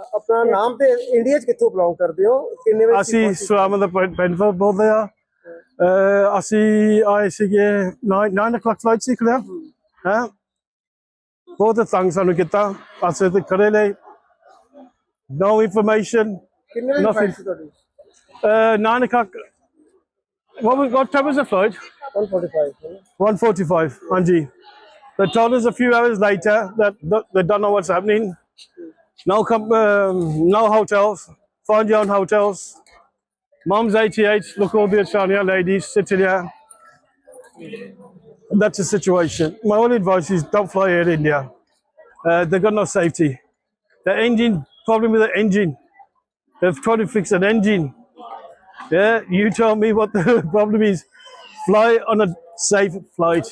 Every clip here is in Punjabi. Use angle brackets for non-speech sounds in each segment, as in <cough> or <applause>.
ਆਪਣਾ ਨਾਮ ਤੇ ਇੰਡੀਆ 'ਚ ਕਿੱਥੋਂ ਬਿਲੋਂਗ ਕਰਦੇ ਹੋ ਕਿੰਨੇ ਵਜੇ ਅਸੀਂ ਸਲਾਮਤ ਪਿੰਡ ਤੋਂ ਬੋਲਦੇ ਆ ਅਸੀਂ ਆਏ ਸੀਗੇ 9 o'clock ਫਲਾਈਟ ਸੀ ਖੜਿਆ ਹੈ ਬਹੁਤ ਤੰਗ ਸਾਨੂੰ ਕੀਤਾ ਪਾਸੇ ਤੇ ਖੜੇ ਲਈ no information ਕਿੰਨੇ ਵਜੇ nothing. flight ਸੀ ਤੁਹਾਡੀ uh, 9 o'clock what, was, what time was the flight 145 145 Anji. They told us a few hours later that, that they don't know what's happening. No, com- um, no hotels. Find your own hotels. Mom's 88. Look, all the Ashania ladies sitting here. That's the situation. My only advice is don't fly Air India. Uh, they've got no safety. The engine problem with the engine. They've tried to fix an engine. Yeah, you tell me what <laughs> the problem is. Fly on a safe flight.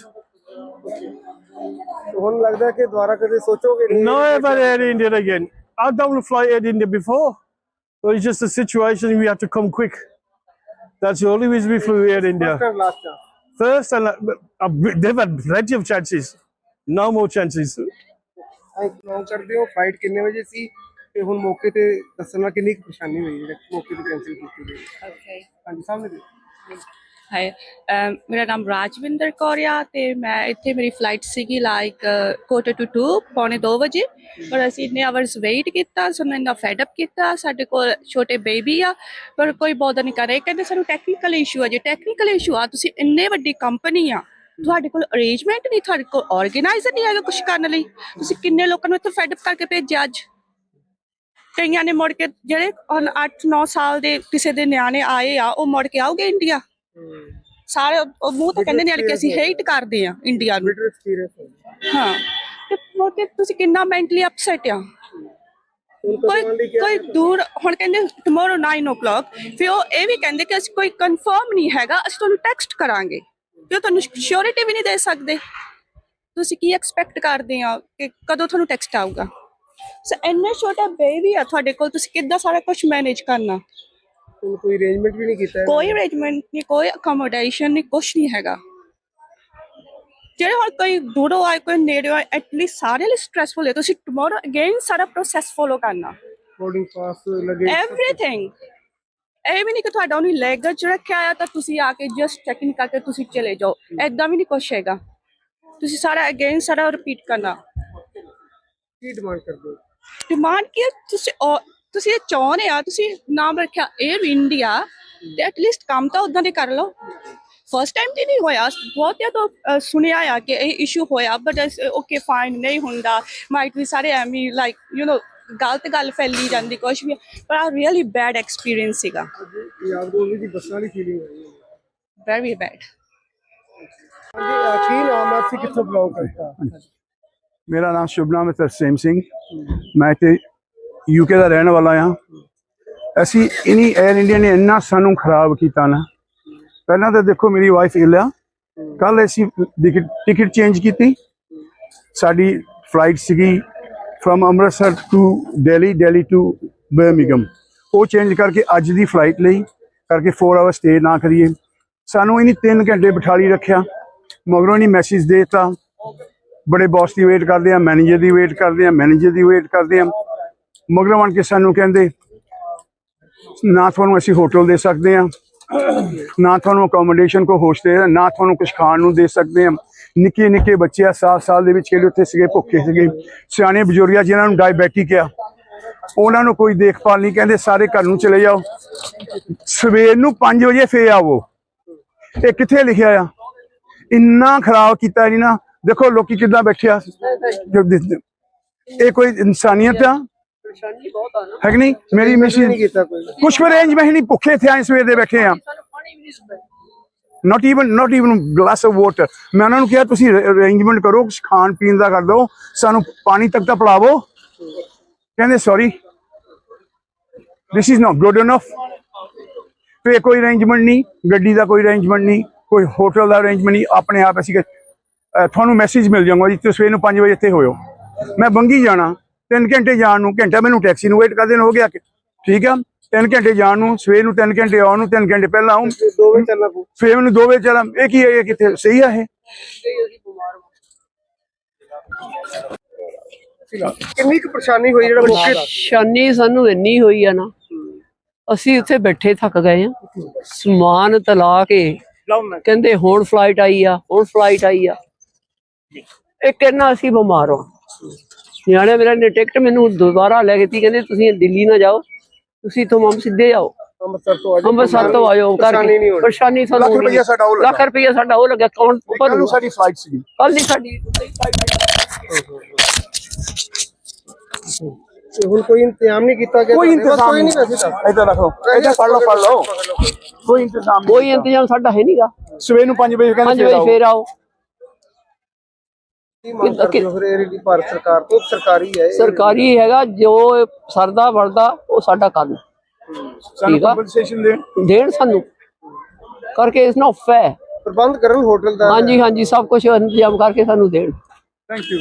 ਹੁਣ ਲੱਗਦਾ ਕਿ ਦੁਬਾਰਾ ਕਦੇ ਸੋਚੋਗੇ ਨਹੀਂ No ever Air India again. I don't want to fly Air India before. But it's just a situation we have to come quick. That's the only reason we flew Air India. Last ਆ First, and uh, uh, they've had plenty of chances. No more chances. Belong ਕਰਦੇ ਹੋ ਫਲਾਈਟ ਕਿੰਨੇ ਵਜੇ ਸੀ ਤੇ ਹੁਣ ਮੌਕੇ ਤੇ ਦੱਸਣਾ ਕਿੰਨੀ ਕੁ ਪਰੇਸ਼ਾਨੀ ਹੋਈ ਜਿਹੜੇ ਮੌਕੇ ਤੇ ਕੈਂਸਲ ਕੀਤੀ ਗਈ ਓਕੇ ਹਾਂਜੀ ਸਾਹਮਣੇ ਦੇ ਹਾਈ ਮੇਰਾ ਨਾਮ ਰਾਜਵਿੰਦਰ ਕੌਰ ਆ ਤੇ ਮੈਂ ਇੱਥੇ ਮੇਰੀ ਫਲਾਈਟ ਸੀਗੀ ਲਾਈਕ ਕੁਆਟਰ ਟੂ 2 ਪੌਣੇ 2 ਵਜੇ। ਪਰ ਅਸੀਂ ਇੰਨੇ ਆਵਰਸ ਵੇਟ ਕੀਤਾ, ਸਾਨੂੰ ਇੰਨਾ ਫੈਡ ਅਪ ਕੀਤਾ, ਸਾਡੇ ਕੋਲ ਛੋਟੇ ਬੇਬੀ ਆ, ਪਰ ਕੋਈ ਬੋਦਰ ਨਹੀਂ ਕਰ ਰਿਹਾ। ਕਹਿੰਦੇ ਸਾਨੂੰ ਟੈਕਨੀਕਲ ਇਸ਼ੂ ਆ ਜੇ। ਟੈਕਨੀਕਲ ਇਸ਼ੂ ਆ, ਤੁਸੀਂ ਇੰਨੇ ਵੱਡੀ ਕੰਪਨੀ ਆ, ਤੁਹਾਡੇ ਕੋਲ ਅਰੇਂਜਮੈਂਟ ਨਹੀਂ, ਤੁਹਾਡੇ ਕੋਲ ਆਰਗੇਨਾਈਜ਼ਰ ਨਹੀਂ ਹੈਗਾ ਕੁਝ ਕਰਨ ਲਈ। ਤੁਸੀਂ ਕਿੰਨੇ ਲੋਕਾਂ ਨੂੰ ਇੱਥੇ ਫੈਡ ਅਪ ਕਰਕੇ ਭੇਜਿਆ ਅੱਜ? ਕਈਆਂ ਨੇ ਮੁੜ ਕੇ ਜਿਹੜੇ 8-9 ਸਾਲ ਦੇ ਕਿਸੇ ਦੇ ਨਿਆਣੇ ਆਏ ਆ, ਉਹ ਮੁੜ ਕੇ ਆਉਗੇ ਇੰਡੀਆ ਸਾਰੇ ਉਹ- ਉਹ ਮੂੰਹ ਤੇ ਕਹਿੰਦੇ ਨੇ ਕਿ ਅਸੀਂ ਹੇਟ ਕਰਦੇ ਆ ਇੰਡੀਆ ਨੂੰ। ਬਿਟਰ ਐਕਸਪੀਰੀਅੰਸ ਹਾਂ ਤੇ ਕੇ ਤੁਸੀਂ ਕਿੰਨਾ ਮੈਂਟਲੀ ਅਪਸੈਟ ਆ। ਹੁਣ ਕੋਈ ਕਦੋਂ ਲਈ ਕੋਈ ਦੂਰ ਹੁਣ ਕਹਿੰਦੇ ਟੁਮਾਰੋ 9:00 ਫਿਰ ਉਹ ਇਹ ਵੀ ਕਹਿੰਦੇ ਕਿ ਅਸੀਂ ਕੋਈ ਕਨਫਰਮ ਨਹੀਂ ਹੈਗਾ ਅਸੀਂ ਤੁਹਾਨੂੰ ਟੈਕਸਟ ਕਰਾਂਗੇ। ਕਿ ਉਹ ਤੁਹਾਨੂੰ ਸ਼ੋਰਿਟੀ ਵੀ ਨਹੀਂ ਦੇ ਸਕਦੇ। ਤੁਸੀਂ ਕੀ ਐਕਸਪੈਕਟ ਕਰਦੇ ਆ ਕਿ ਕਦੋਂ ਤੁਹਾਨੂੰ ਟੈਕਸਟ ਆਊਗਾ? ਸੋ ਇੰਨੇ ਛੋਟਾ ਬੇਬੀ ਆ ਤੁਹਾਡੇ ਕੋਲ ਤੁਸੀਂ ਕਿੱਦਾਂ ਸਾਰਾ ਕੁਝ ਮੈਨੇਜ ਕਰਨਾ? ਹੁਣ ਕੋਈ ਅਰੇਂਜਮੈਂਟ ਵੀ ਨਹੀਂ ਕੀਤਾ ਕੋਈ ਅਰੇਂਜਮੈਂਟ ਨਹੀਂ ਕੋਈ ਅਕਮੋਡੇਸ਼ਨ ਨਹੀਂ ਕੁਝ ਨਹੀਂ ਹੈਗਾ। ਜਿਹੜੇ ਹੁਣ ਕੋਈ ਦੂਰੋਂ ਆਏ ਕੋਈ ਨੇੜੇ ਆਏ ਐਟਲੀਸਟ ਸਾਰੇ ਲਈ ਸਟ੍ਰੈਸਫੁਲ ਹੈ। ਤੁਸੀਂ ਟੁਮਾਰੋ ਅਗੇਨ ਸਾਰਾ ਪ੍ਰੋਸੈਸ ਫੋਲੋ ਕਰਨਾ। ਬੋਰਡਿੰਗ ਪਾਸ ਲੱਗੇ ਐਵਰੀਥਿੰਗ ਇਹ ਵੀ ਨਹੀਂ ਕਿ ਤੁਹਾਡਾ ਉਹਨੇ ਲੈਗੇਜ ਰੱਖਿਆ ਆ ਤਾਂ ਤੁਸੀਂ ਆ ਕੇ ਜਸਟ ਚੈੱਕ ਇਨ ਕਰਕੇ ਤੁਸੀਂ ਚਲੇ ਜਾਓ। ਐਦਾਂ ਵੀ ਨਹੀਂ ਕੁਛ ਹੈਗਾ। ਤੁਸੀਂ ਸਾਰਾ ਅਗੇਨ ਸਾਰਾ ਰਿਪੀਟ ਕਰਨਾ। ਕੀ ਡਿਮਾਂਡ ਕਰਦੇ ਹੋ? ਡਿਮਾਂਡ ਕੀ ਹੈ? ਤੁਸੀਂ ਤੁਸੀਂ ਇਹ ਚਾਹੁੰਦੇ ਆ ਤੁਸੀਂ ਨਾਮ ਰੱਖਿਆ 에ਅਰ ਇੰਡੀਆ ਤੇ ਐਟਲੀਸਟ ਕੰਮ ਤਾਂ ਉਦਾਂ ਦੇ ਕਰ ਲਓ। ਫਸਟ ਟਾਈਮ ਤੇ ਨਹੀਂ ਹੋਇਆ ਬਹੁਤ ਜਾਂ ਤਾਂ ਸੁਣਿਆ ਆ ਕਿ ਇਹ ਇਸ਼ੂ ਹੋਇਆ ਬਟ ਓਕੇ ਫਾਈਨ ਨਹੀਂ ਹੁੰਦਾ। ਮਾਈਟ ਵੀ ਸਾਰੇ ਐਵੇਂ ਲਾਈਕ ਯੂ ਨੋ ਗਲਤ ਗੱਲ ਫੈਲੀ ਜਾਂਦੀ ਕੁਛ ਵੀ ਪਰ ਆ ਰੀਅਲੀ ਬੈਡ ਐਕਸਪੀਰੀਅੰਸ ਸੀਗਾ। ਯਾਦ ਗੋਲੀ ਦੀ ਬੱਸਾਂ ਵਾਲੀ ਫੀਲਿੰਗ ਆਈ ਹੈ ਵੈਰੀ ਬੈਡ ਹਾਂਜੀ ਅਹ ਕੀ ਨਾਮ ਹੈ ਤੁਸੀਂ ਕਿੱਥੋਂ ਬਿਲੋਂਗ ਕਰਦੇ ਹੋ ਮੇਰਾ ਨਾਮ ਸ਼ੁਭਨਾਮ ਹੈ ਤਰਸੇਮ ਸਿੰਘ। ਮੈਂ ਤੇ ਯੂਕੇ ਦਾ ਰਹਿਣ ਵਾਲਾ ਹਾਂ। ਅਸੀਂ ਇਨੀ 에ਅਰ ਇੰਡੀਆ ਨੇ ਇੰਨਾ ਸਾਨੂੰ ਖਰਾਬ ਕੀਤਾ ਨਾ। ਪਹਿਲਾਂ ਤਾਂ ਦੇਖੋ ਮੇਰੀ ਵਾਈਫ ਇਲ ਆ ਕੱਲ ਅਸੀਂ ਟਿਕਟ ਚੇਂਜ ਕੀਤੀ। ਸਾਡੀ ਫਲਾਈਟ ਸੀਗੀ from Amritsar to Delhi Delhi to Birmingham. ਉਹ ਚੇਂਜ ਕਰਕੇ ਅੱਜ ਦੀ ਫਲਾਈਟ ਲਈ ਕਰਕੇ 4 ਆਵਰ ਸਟੇ ਨਾ ਕਰੀਏ। ਸਾਨੂੰ ਇਹਨੀ 3 ਘੰਟੇ ਬਿਠਾਲੀ ਰੱਖਿਆ। ਮਗਰੋਂ ਇਹਨੀ ਮੈਸੇਜ ਦੇਤਾ। ਬੜੇ ਬੌਸ ਦੀ ਵੇਟ ਕਰਦੇ ਆ ਮੈਨੇਜਰ ਦੀ ਵੇਟ ਕਰਦੇ ਆ ਮੈਨੇਜਰ ਦੀ ਵੇਟ ਕਰਦੇ ਆ। ਮਗਰੋਂ ਆਣ ਕੇ ਸਾਨੂੰ ਕਹਿੰਦੇ, ਨਾ ਤੁਹਾਨੂੰ ਅਸੀਂ ਹੋਟਲ ਦੇ ਸਕਦੇ ਆ ਨਾ ਤੁਹਾਨੂੰ ਅਕੋਮੋਡੇਸ਼ਨ ਕੋ ਹੋਸਟ ਦੇ, ਨਾ ਤੁਹਾਨੂੰ ਕੁਝ ਖਾਣ ਨੂੰ ਦੇ ਸਕਦੇ ਆ ਨਿੱਕੇ ਨਿੱਕੇ ਬੱਚੇ ਆ 7 ਸਾਲ ਦੇ ਵਿੱਚ ਜਿਹੜੇ ਉੱਥੇ ਸੀਗੇ, ਭੁੱਖੇ ਸੀਗੇ। ਸਿਆਣੇ ਬਜ਼ੁਰਗ ਜਿਨ੍ਹਾਂ ਨੂੰ ਡਾਇਬੈਟਿਕ ਆ, ਉਹਨਾਂ ਨੂੰ ਕੋਈ ਦੇਖਭਾਲ ਨਹੀਂ, ਕਹਿੰਦੇ ਸਾਰੇ ਘਰ ਨੂੰ ਚਲੇ ਜਾਓ। ਸਵੇਰ ਨੂੰ 5 ਵਜੇ ਫੇਰ ਆਵੋ। ਇਹ ਕਿੱਥੇ ਲਿਖਿਆ ਆ? ਇੰਨਾ ਖਰਾਬ ਕੀਤਾ ਜੀ ਨਾ। ਦੇਖੋ, ਲੋਕੀ ਕਿੱਦਾਂ ਬੈਠੇ ਆ। ਇਹ ਕੋਈ ਇਨਸਾਨੀਅਤ ਆ? ਪਰੇਸ਼ਾਨੀ ਬਹੁਤ ਆ ਨਾ। ਹੈ ਕਿ ਨਹੀਂ? ਮੇਰੀ ਨਹੀਂ ਮਿਸ਼ਨ ਕੀਤਾ ਕੋਈ। ਕੁਛ ਅਰੇਂਜਮੈਂਟ ਨਹੀਂ ਭੁੱਖੇ ਥੇ ਆਏ ਸਵੇਰ ਦੇ ਬੈਠੇ ਆ। Not even not even glass of water ਮੈਂ ਉਹਨਾਂ ਨੂੰ ਕਿਹਾ ਤੁਸੀਂ ਅਰੇਂਜਮੈਂਟ ਕਰੋ ਕੁਛ ਖਾਣ ਪੀਣ ਦਾ ਕਰ ਦਿਓ। ਸਾਨੂੰ ਪਾਣੀ ਤੱਕ ਤਾਂ ਪਿਲਾਵੋ। ਕਹਿੰਦੇ sorry this is not good enough ਫੇ ਕੋਈ ਅਰੇਂਜਮੈਂਟ ਨਹੀਂ ਗੱਡੀ ਦਾ ਕੋਈ ਅਰੇਂਜਮੈਂਟ ਨਹੀਂ ਕੋਈ ਹੋਟਲ ਦਾ ਅਰੇਂਜਮੈਂਟ ਨਹੀਂ ਆਪਣੇ ਆਪ ਅਸੀਂ ਕਿ- ਅਹ ਤੁਹਾਨੂੰ ਮੈਸੇਜ ਮਿਲ ਜਾਊਗਾ ਜੀ ਤੁਸੀਂ ਸਵੇਰ ਨੂੰ 5 ਵਜੇ ਇੱਥੇ ਹੋਇਓ। ਮੈਂ ਬੰਗੀ ਜਾਣਾ। 3 ਘੰਟੇ ਜਾਣ ਨੂੰ ਘੰਟਾ ਮੈਨੂੰ ਟੈਕਸੀ ਨੂੰ ਵੇਟ ਕਰਦੇ ਨੂੰ ਹੋ ਗਿਆ ਕਿ- ਠੀਕ ਆ? 3 ਘੰਟੇ ਜਾਣ ਨੂੰ ਸਵੇਰ ਨੂੰ 3 ਘੰਟੇ ਆਉਣ ਨੂੰ 3 ਘੰਟੇ ਪਹਿਲਾਂ ਆਉਂ ਦੋ ਵਜੇ ਚੱਲਣਾ ਪਊ। ਫੇਰ ਮੈਨੂੰ 2 ਵਜੇ ਚੱਲਾਂ ਇਹ ਕੀ ਹੈ ਇਹ ਕਿੱਥੇ ਸਹੀ ਆ ਇਹ? ਕਿੰਨੀ ਕੁ ਪਰੇਸ਼ਾਨੀ ਹੋਈ ਜਿਹੜਾ ਮੌਕੇ ਪਰੇਸ਼ਾਨੀ ਸਾਨੂੰ ਇੰਨੀ ਹੋਈ ਆ ਨਾ ਅਸੀਂ ਉੱਥੇ ਬੈਠੇ ਥੱਕ ਗਏ ਆ। ਸਮਾਨ ਤਲਾ ਕੇ ਕਹਿੰਦੇ ਹੁਣ ਫਲਾਈਟ ਆਈ ਆ ਹੁਣ ਫਲਾਈਟ ਆਈ ਆ। ਇਹ ਕਹਿੰਦਾ ਅਸੀਂ ਬਿਮਾਰ ਹਾਂ ਨਿਆਣੇ ਮੇਰਾ ਨੇ ਟਿਕਟ ਮੈਨੂੰ ਦੁਬਾਰਾ ਲੈ ਕੇ ਤੀ ਕਹਿੰਦੇ ਤੁਸੀਂ ਦਿੱਲੀ ਨਾ ਜਾਓ ਤੁਸੀਂ ਤੋਂ ਮਮ ਸਿੱਧੇ ਆਓ ਅੰਮ੍ਰਿਤਸਰ ਤੋਂ ਆ ਜਾਓ। ਅੰਮ੍ਰਿਤਸਰ ਤੋਂ ਆਇਓ ਪਰੇਸ਼ਾਨੀ ਕਰਕੇ। ਨਹੀਂ ਹੋਣੀ। ਪਰੇਸ਼ਾਨੀ ਸਾਨੂੰ ਲੱਖ ਰੁਪਈਆ ਸਾਡਾ ਉਹ ਲੱਗਾ। ਲੱਖ ਰੁਪਈਆ ਸਾਡਾ ਉਹ ਲੱਗਾ ਕੌਣ ਨੂੰ ਸਾਡੀ ਫਲਾਈਟ ਸੀ ਕੱਲ ਦੀ ਸਾਡੀ ਤੇ ਹੁਣ ਕੋਈ ਇੰਤਜ਼ਾਮ ਨਹੀਂ ਕੀਤਾ ਗਿਆ ਕੋਈ? ਇੰਤਜ਼ਾਮ ਨਹੀਂ ਵੈਸੇ ਤਾਂ। ਇੱਧਰ ਰੱਖੋ। ਇੱਧਰ ਪੜ ਲਓ ਪੜ ਲਓ। ਕੋਈ ਇੰਤਜ਼ਾਮ ਕੋਈ ਇੰਤਜ਼ਾਮ ਸਾਡਾ ਹੈ ਨਹੀਂਗਾ ਸਵੇਰ ਨੂੰ 5 ਵਜੇ 5 ਕਹਿੰਦੇ ਵਜੇ ਫੇਰ ਆਓ। ਫਿਰ ਭਾਰਤ ਸਰਕਾਰ ਤੋਂ? ਸਰਕਾਰੀ ਹੈ ਇਹ? ਸਰਕਾਰੀ ਹੈਗਾ ਜੋ ਸਰਦਾ ਵਰਦਾ ਉਹ ਸਾਡਾ ਕੰਮ ਸਾਨੂੰ ਠੀਕ ਆ। ਕੰਪਨਸੇਸ਼ਨ ਦੇਣ? ਦੇਣ ਸਾਨੂੰ। ਕਰਕੇ ਇਸ ਨਾਲ ਫੈ ਪ੍ਰਬੰਧ ਕਰਨ ਹੋਟਲ ਦਾ ਹਾਂਜੀ ਹਾਂਜੀ ਸਭ ਕੁਝ ਇੰਤਜ਼ਾਮ ਕਰਕੇ ਸਾਨੂੰ ਦੇਣ। Thank you